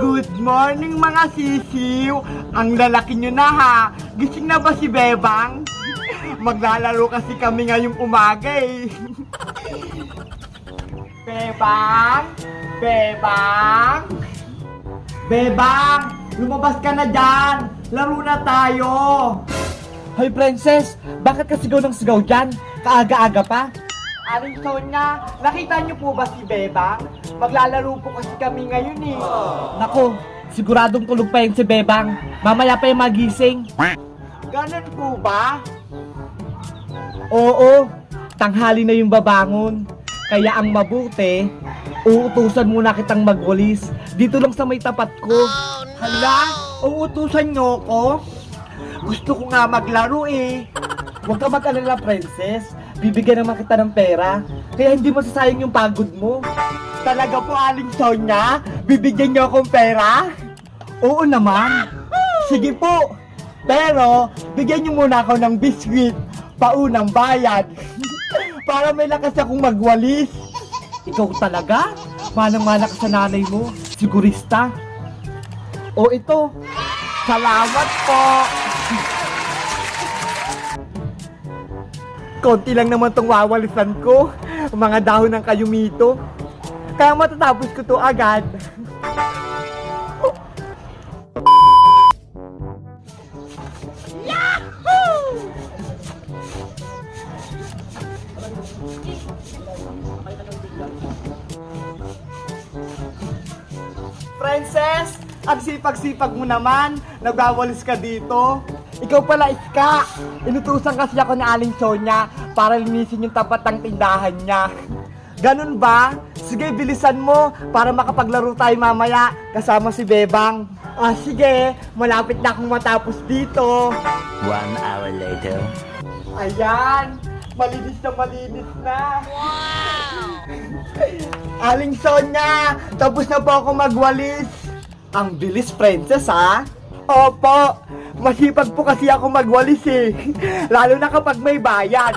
Good morning mga sisiw! Ang lalaki nyo na ha! Gising na ba si Bebang? Maglalaro kasi kami ngayong umaga eh. Bebang? Bebang? Bebang! Lumabas ka na dyan! Laro na tayo! Hoy princess! Bakit ka sigaw ng sigaw dyan? Kaaga-aga pa? Aling Sonya, nakita niyo po ba si Bebang? Maglalaro po kasi kami ngayon eh. Nako, siguradong tulog pa yun si Bebang. Mamaya pa yung magising. Ganun po ba? Oo, tanghali na yung babangon. Kaya ang mabuti, uutusan muna kitang magwalis. Dito lang sa may tapat ko. Hala, uutusan niyo ko? Gusto ko nga maglaro eh. Huwag ka mag-alala, princess. Bibigyan naman kita ng pera. Kaya hindi masasayang yung pagod mo. Talaga po, Aling Sonya? Bibigyan niyo akong pera? Oo naman. Sige po. Pero, bigyan niyo muna ako ng biskwit. Paunang bayad. Para may lakas akong magwalis. Ikaw talaga? Manang-mana ka sa nanay mo. Sigurista. O ito, Salamat po. Konti lang naman tong wawalisan ko. Mga dahon ng kayumito. Kaya matatapos ko to agad. Princess, ang sipag-sipag mo naman. Nagwawalis ka dito. Ikaw pala, Iska. Inutusan kasi ako ni Aling Sonya para linisin yung tapat ng tindahan niya. Ganun ba? Sige, bilisan mo para makapaglaro tayo mamaya kasama si Bebang. Ah, sige. Malapit na akong matapos dito. One hour later. Ayan. Malinis na malinis na. Aling Sonya, tapos na po ako magwalis. Ang bilis, princess, ha? Opo, masipag po kasi ako magwalis eh. Lalo na kapag may bayad.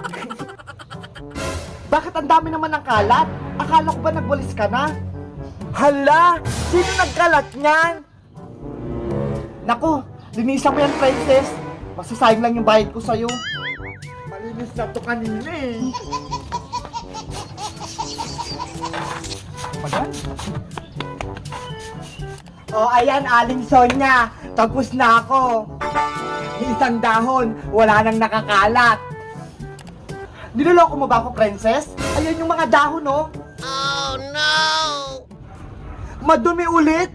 Bakit ang dami naman ng kalat? Akala ko ba nagwalis ka na? Hala, sino nagkalat niyan? Naku, linisan mo yan, princess. Masasayang lang yung bayad ko sa'yo. Malinis na to kanina eh. Magan? Oh, ayan, Aling Sonya. Tapos na ako. Isang dahon, wala nang nakakalat. Niloloko mo ba ako, princess? Ayan yung mga dahon, oh. Oh, no! Madumi ulit?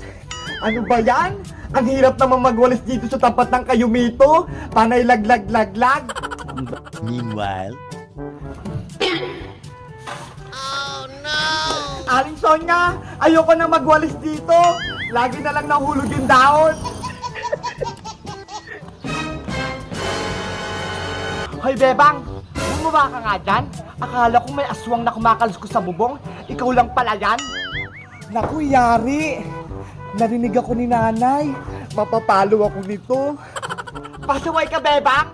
Ano ba yan? Ang hirap naman magwalis dito sa tapat ng kayumito. Panay laglag-laglag. Meanwhile. Aling Sonya, ayoko na magwalis dito. Lagi na lang nahulog yung dahon. Hoy, Bebang! Bumaba ka nga dyan. Akala ko may aswang na kumakalas ko sa bubong. Ikaw lang pala yan. Naku, yari. Narinig ako ni nanay. Mapapalo ako nito. Pasaway ka, Bebang!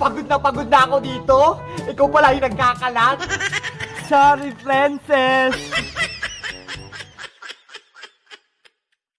Pagod na pagod na ako dito. Ikaw pala yung nagkakalat. Sorry, princess.